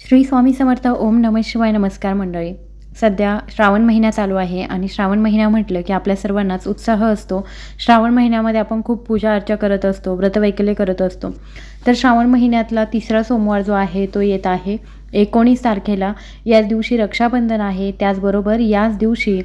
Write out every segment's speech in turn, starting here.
श्री स्वामी समर्थ ओम नमः शिवाय नमस्कार मंडळी. सध्या श्रावण महिना चालू आहे आणि श्रावण महिना म्हटलं की आपल्या सर्वांनाच उत्साह असतो. श्रावण महिन्यामध्ये आपण खूप पूजा अर्चा करत असतो व्रतवैकल्य करत असतो. तर श्रावण महिन्यातला तिसरा सोमवार जो आहे तो येत आहे एकोणीस तारखेला. याच दिवशी रक्षाबंधन आहे त्याचबरोबर याच दिवशी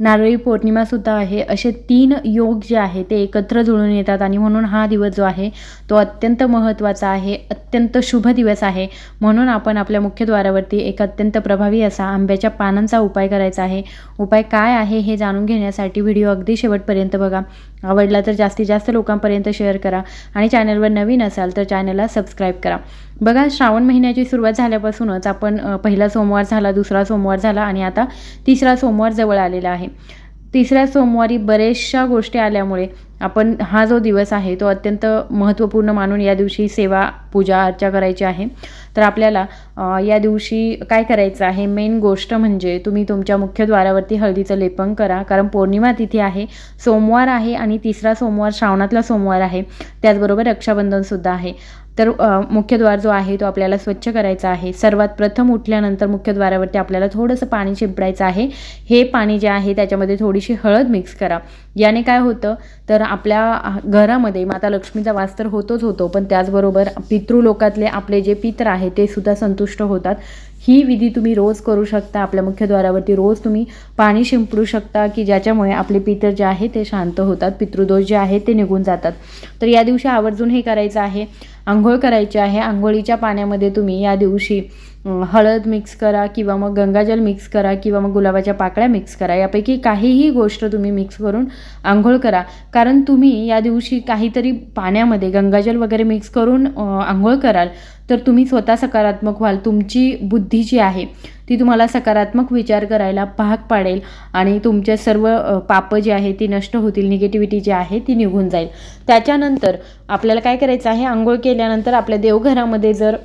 नारळी पौर्णिमासुद्धा आहे. असे तीन योग जे आहे ते एकत्र जुळून येतात आणि म्हणून हा दिवस जो आहे तो अत्यंत महत्त्वाचा आहे. अत्यंत शुभ दिवस आहे. म्हणून आपण आपल्या मुख्यद्वारावरती एक अत्यंत प्रभावी असा आंब्याच्या पानांचा उपाय करायचा आहे. उपाय काय आहे हे जाणून घेण्यासाठी व्हिडिओ अगदी शेवटपर्यंत बघा. आवडला तर जास्तीत जास्त लोकांपर्यंत शेअर करा आणि चॅनलवर नवीन असाल तर चॅनलला सबस्क्राईब करा. बघा श्रावण महिन्याची सुरुवात झाल्यापासूनच आपण पहिला सोमवार झाला दुसरा सोमवार झाला आणि आता तिसरा सोमवार जवळ आलेला आहे. तिसऱ्या सोमवारी बऱ्याचशा गोष्टी आल्यामुळे आपण हा जो दिवस आहे तो अत्यंत महत्त्वपूर्ण मानून या दिवशी सेवा पूजा अर्चा करायची आहे. तर आपल्याला या दिवशी काय करायचं आहे? मेन गोष्ट म्हणजे तुम्ही तुमच्या मुख्यद्वारावरती हळदीचं लेपन करा. कारण पौर्णिमा तिथे आहे सोमवार आहे आणि तिसरा सोमवार श्रावणातला सोमवार आहे. त्याचबरोबर रक्षाबंधनसुद्धा आहे. तर मुख्यद्वार जो आहे तो आपल्याला स्वच्छ करायचा आहे. सर्वात प्रथम उठल्यानंतर मुख्यद्वारावरती आपल्याला थोडंसं पाणी शिंपडायचं आहे. हे पाणी जे आहे त्याच्यामध्ये थोडीशी हळद मिक्स करा. याने काय होतं? तर आपल्या घरामध्ये माता लक्ष्मीचा वास तर होतोच होतो पण त्याचबरोबर पितृलोकातले आपले जे पित्र आहे ते सुद्धा संतुष्ट होतात. ही विधी तुम्ही रोज करू शकता आपल्या मुख्यद्वारावरती रोज तुम्ही पाणी शिंपडू शकता की ज्याच्यामुळे आपले पितर जे आहे ते शांत होतात पितृदोष जे आहे ते निघून जातात. तर या दिवशी आवर्जून हे करायचं आहे आंघोळ करायची आहे आंघोळीच्या पाण्यामध्ये तुम्ही या दिवशी हळद मिक्स करा किंवा मग गंगाजल मिक्स करा किंवा मग गुलाबाच्या पाकळ्या मिक्स करा. यापैकी काहीही गोष्ट तुम्ही मिक्स करून आंघोळ करा. कारण तुम्ही या दिवशी काहीतरी पाण्यामध्ये गंगाजल वगैरे मिक्स करून आंघोळ कराल तर तुम्ही स्वतः सकारात्मक व्हाल. तुमची बुद्धी जी आहे ती तुम्हाला सकारात्मक विचार करायला भाग पाडेल आणि तुमचे सर्व पापं जी आहे ती नष्ट होतील निगेटिव्हिटी जी आहे ती निघून जाईल. त्याच्यानंतर आपल्याला काय करायचं आहे? आंघोळ केल्यानंतर आपल्या देवघरामध्ये जर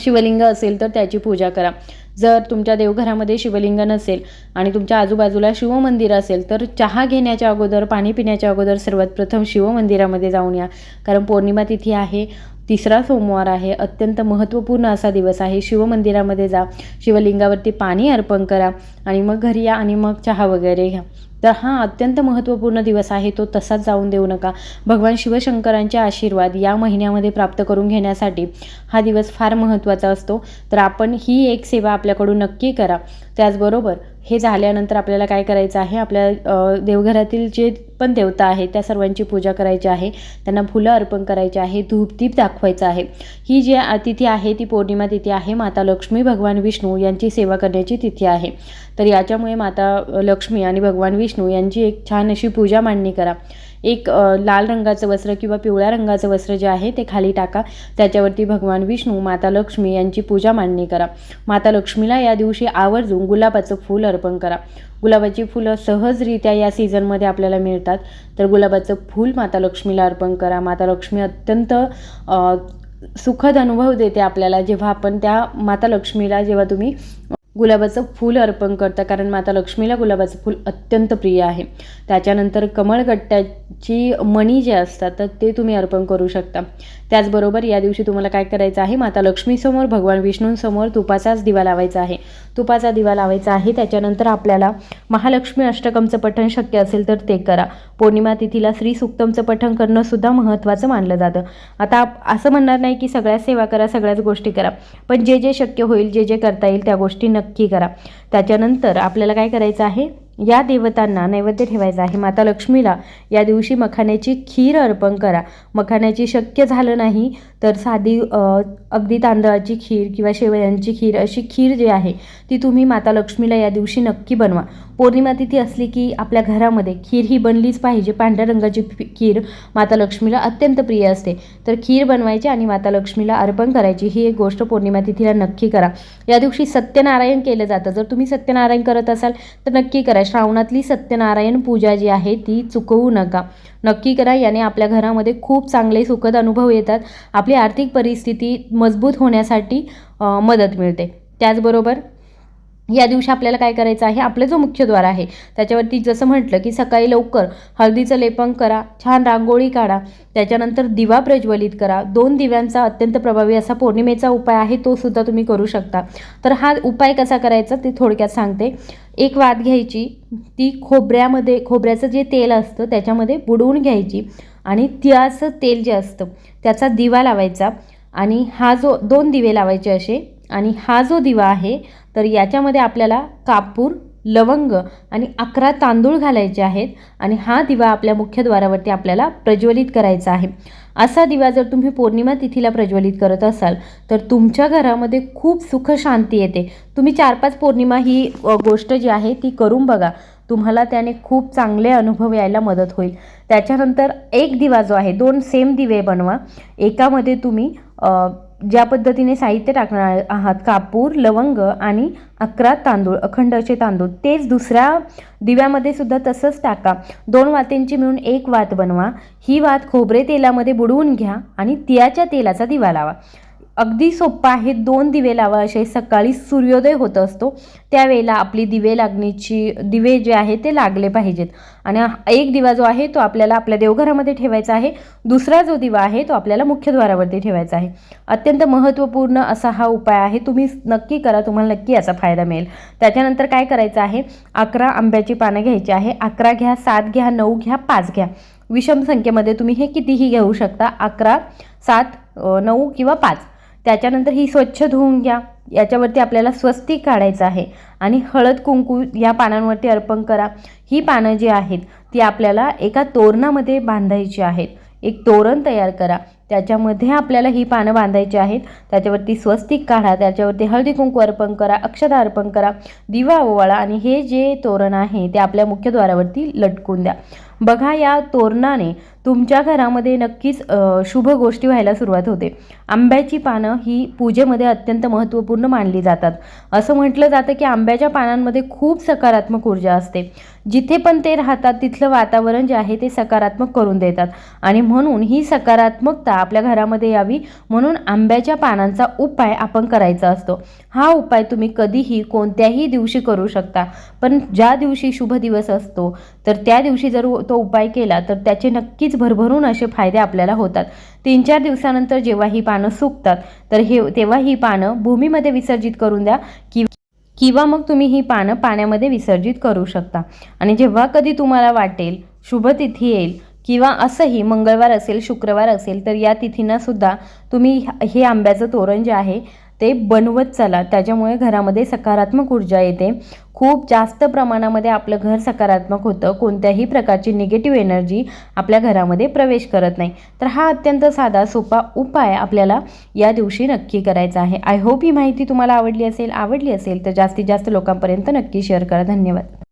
शिवलिंग असेल तर त्याची पूजा करा. जर तुमच्या देवघरामध्ये शिवलिंग नसेल आणि तुमच्या आजूबाजूला शिवमंदिर असेल तर चहा घेण्याच्या अगोदर पाणी पिण्याच्या अगोदर सर्वात प्रथम शिवमंदिरामध्ये जाऊन या. कारण पौर्णिमा तिथी आहे तिसरा सोमवार आहे अत्यंत महत्त्वपूर्ण असा दिवस आहे. शिवमंदिरामध्ये जा शिवलिंगावरती पाणी अर्पण करा आणि मग घरी या आणि मग चहा वगैरे घ्या. तर हा अत्यंत महत्त्वपूर्ण दिवस आहे. तो तसाच जाऊन देऊ नका. भगवान शिवशंकरांचे आशीर्वाद या महिन्यामध्ये प्राप्त करून घेण्यासाठी हा दिवस फार महत्त्वाचा असतो. तर आपण ही एक सेवा आपल्याकडून नक्की करा. त्याचबरोबर हे झाल्यानंतर आपल्याला काय करायचं आहे? आपल्या देवघरातील जे पण देवता आहे त्या सर्वांची पूजा करायची आहे. त्यांना फुलं अर्पण करायची आहे. धूपदीप दाखवायचं आहे. ही जी तिथी आहे ती पौर्णिमा तिथी आहे. माता लक्ष्मी भगवान विष्णू यांची सेवा करण्याची तिथी आहे. तर याच्यामुळे माता लक्ष्मी आणि भगवान विष्णू यांची एक छान अशी पूजा मांडणी करा. एक लाल रंगाचं वस्त्र किंवा पिवळ्या रंगाचं वस्त्र जे आहे ते खाली टाका. त्याच्यावरती भगवान विष्णू माता लक्ष्मी यांची पूजा मांडणी करा. माता लक्ष्मीला या दिवशी आवर्जून गुलाबाचं फूल अर्पण करा. गुलाबाची फुलं सहजरित्या या सीझनमध्ये आपल्याला मिळतात. तर गुलाबाचं फूल माता लक्ष्मीला अर्पण करा. माता लक्ष्मी अत्यंत सुखद अनुभव देते आपल्याला. जेव्हा आपण त्या माता लक्ष्मीला जेव्हा तुम्ही गुलाबाचं फूल अर्पण करतं कारण माता लक्ष्मीला गुलाबाचं फूल अत्यंत प्रिय आहे. त्याच्यानंतर कमळगट्ट्याची मणी जे असतात तर ते तुम्ही अर्पण करू शकता. त्याचबरोबर या दिवशी तुम्हाला काय करायचं आहे माता लक्ष्मीसमोर भगवान विष्णूंसमोर तुपाचाच दिवा लावायचा आहे. तुपाचा दिवा लावायचा आहे त्याच्यानंतर आपल्याला महालक्ष्मी अष्टकमचं पठण शक्य असेल तर ते करा. पौर्णिमा तिथीला श्री सुक्तमचं पठण करणं सुद्धा महत्त्वाचं मानलं जातं. आता आप- असं म्हणणार नाही की सगळ्या सेवा करा सगळ्याच गोष्टी करा. पण जे जे शक्य होईल जे जे करता येईल त्या गोष्टी नक्की नक्की करा. त्याच्यानंतर आपल्याला काय करायचं आहे? या देवतांना नैवेद्य ठेवायचा आहे. माता लक्ष्मीला या दिवशी मखाण्याची खीर अर्पण करा. मखाण्याची शक्य झालं नाही तर साधी अगदी तांदळाची खीर किंवा शेवयांची खीर अशी खीर जी आहे ती तुम्ही माता लक्ष्मीला या दिवशी नक्की बनवा. पौर्णिमा तिथी असली की आपल्या घरामध्ये खीर ही बनलीच पाहिजे. पांढऱ्या रंगाची खीर माता लक्ष्मीला अत्यंत प्रिय असते. तर खीर बनवायची आणि माता लक्ष्मीला अर्पण करायची ही एक गोष्ट पौर्णिमा तिथीला नक्की करा. या दिवशी सत्यनारायण केलं जातं. जर तुम्ही सत्यनारायण करत असाल तर नक्की करा. श्रावणातली सत्यनारायण पूजा जी आहे ती चुकवू नका. नक्की करा याने आपल्या घरामध्ये खूप चांगले सुखद अनुभव येतात. आपली आर्थिक परिस्थिती मजबूत होण्यासाठी मदत मिळते. त्याचबरोबर या दिवशी आपल्याला काय करायचं आहे आपलं जो मुख्य द्वार आहे त्याच्यावरती जसं म्हटलं की सकाळी लवकर हळदीचं लेपन करा छान रांगोळी काढा त्याच्यानंतर दिवा प्रज्वलित करा. दोन दिव्यांचा अत्यंत प्रभावी असा पौर्णिमेचा उपाय आहे तो सुद्धा तुम्ही करू शकता. तर हा उपाय कसा करायचा ते थोडक्यात सांगते. एक वात घ्यायची ती खोबऱ्यामध्ये खोबऱ्याचं जे तेल असतं त्याच्यामध्ये बुडवून घ्यायची आणि तिळाचं तेल जे असतं त्याचा दिवा लावायचा आणि हा जो दोन दिवे लावायचे असे आणि हा जो दिवा आहे तर याच्यामध्ये आपल्याला कापूर लवंग आणि अकरा तांदूळ घालायचे आहेत आणि हा दिवा आपल्या मुख्यद्वारावरती आपल्याला प्रज्वलित करायचा आहे. असा दिवा जर तुम्ही पौर्णिमा तिथीला प्रज्वलित करत असाल तर तुमच्या घरामध्ये खूप सुख शांती येते. तुम्ही चार पाच पौर्णिमा ही गोष्ट जी आहे ती करून बघा. तुम्हाला त्याने खूप चांगले अनुभव यायला मदत होईल. त्याच्यानंतर एक दिवा जो आहे दोन सेम दिवे बनवा. एकामध्ये तुम्ही ज्या पद्धतीने साहित्य टाकणार आहात कापूर लवंग आणि अकरा तांदूळ अखंड असे तांदूळ तेच दुसऱ्या दिव्यामध्ये सुद्धा तसंच टाका. दोन वातींची मिळून एक वात बनवा. ही वात खोबरे तेलामध्ये बुडवून घ्या आणि तिळाच्या तेलाचा दिवा लावा. अगदी सोप्पा आहे. दोन दिवे लावा असे सकाळी सूर्योदय होत असतो. त्यावेळेला आपली दिवे लागण्याची दिवे जे आहे ते लागले पाहिजेत. आणि एक दिवा जो आहे तो आपल्याला आपल्या देवघरामध्ये ठेवायचा आहे. दुसरा जो दिवा आहे तो आपल्याला मुख्यद्वारावरती ठेवायचा आहे. अत्यंत महत्त्वपूर्ण असा हा उपाय आहे. तुम्ही नक्की करा तुम्हाला नक्की याचा फायदा मिळेल. त्याच्यानंतर काय करायचं आहे? अकरा आंब्याची पानं घ्यायची आहे. अकरा घ्या सात घ्या नऊ घ्या पाच घ्या. विषम संख्येमध्ये तुम्ही हे कितीही घेऊ शकता. अकरा सात नऊ किंवा पाच. त्याच्यानंतर ही स्वच्छ धुवून घ्या. याच्यावरती आपल्याला स्वस्तिक काढायचं आहे. आणि हळद कुंकू या पानांवरती अर्पण करा. ही पानं जी आहेत ती आपल्याला एका तोरणामध्ये बांधायची आहेत. एक तोरण तयार करा. त्याच्यामध्ये आपल्याला ही पानं बांधायची आहेत. त्याच्यावरती स्वस्तिक काढा त्याच्यावरती हळदी कुंकू अर्पण करा अक्षता अर्पण करा दिवा ओवाळा आणि हे जे तोरण आहे ते आपल्या मुख्यद्वारावरती लटकून द्या. बघा या तोरणाने तुमच्या घरामध्ये नक्कीच शुभ गोष्टी व्हायला सुरुवात होते. आंब्याची पानं ही पूजेमध्ये अत्यंत महत्त्वपूर्ण मानली जातात. असं म्हटलं जातं की आंब्याच्या पानांमध्ये खूप सकारात्मक ऊर्जा असते. जिथे पण ते राहतात तिथलं वातावरण जे आहे ते सकारात्मक करून देतात. आणि म्हणून ही सकारात्मकता आपल्या घरामध्ये यावी म्हणून आंब्याच्या पानांचा उपाय आपण करायचा असतो. हा उपाय तुम्ही कधीही कोणत्याही दिवशी करू शकता. पण ज्या दिवशी शुभ दिवस असतो तर त्या दिवशी जर तो उपाय केला तर त्याचे नक्कीच भरभरून असे फायदे आपल्याला होतात. तीन चार दिवसानंतर जेव्हा ही पानं सुकतात तर हे तेव्हा ही पानं भूमीमध्ये विसर्जित करून द्या की किंवा मग तुम्ही ही पानं पाण्यामध्ये विसर्जित करू शकता. आणि जेव्हा कधी तुम्हाला वाटेल शुभ तिथी येईल किंवा असंही मंगळवार असेल शुक्रवार असेल तर या तिथींना सुद्धा तुम्ही हे आंब्याचं तोरण जे आहे ते बनवत चला. त्याच्यामुळे घरामध्ये सकारात्मक ऊर्जा येते. खूप जास्त प्रमाणामध्ये आपलं घर सकारात्मक होतं. कोणत्याही प्रकारची निगेटिव्ह एनर्जी आपल्या घरामध्ये प्रवेश करत नाही. तर हा अत्यंत साधा सोपा उपाय आपल्याला या दिवशी नक्की करायचा आहे. आय होप ही माहिती तुम्हाला आवडली असेल आवडली असेल तर जास्तीत जास्त लोकांपर्यंत नक्की शेअर करा. धन्यवाद.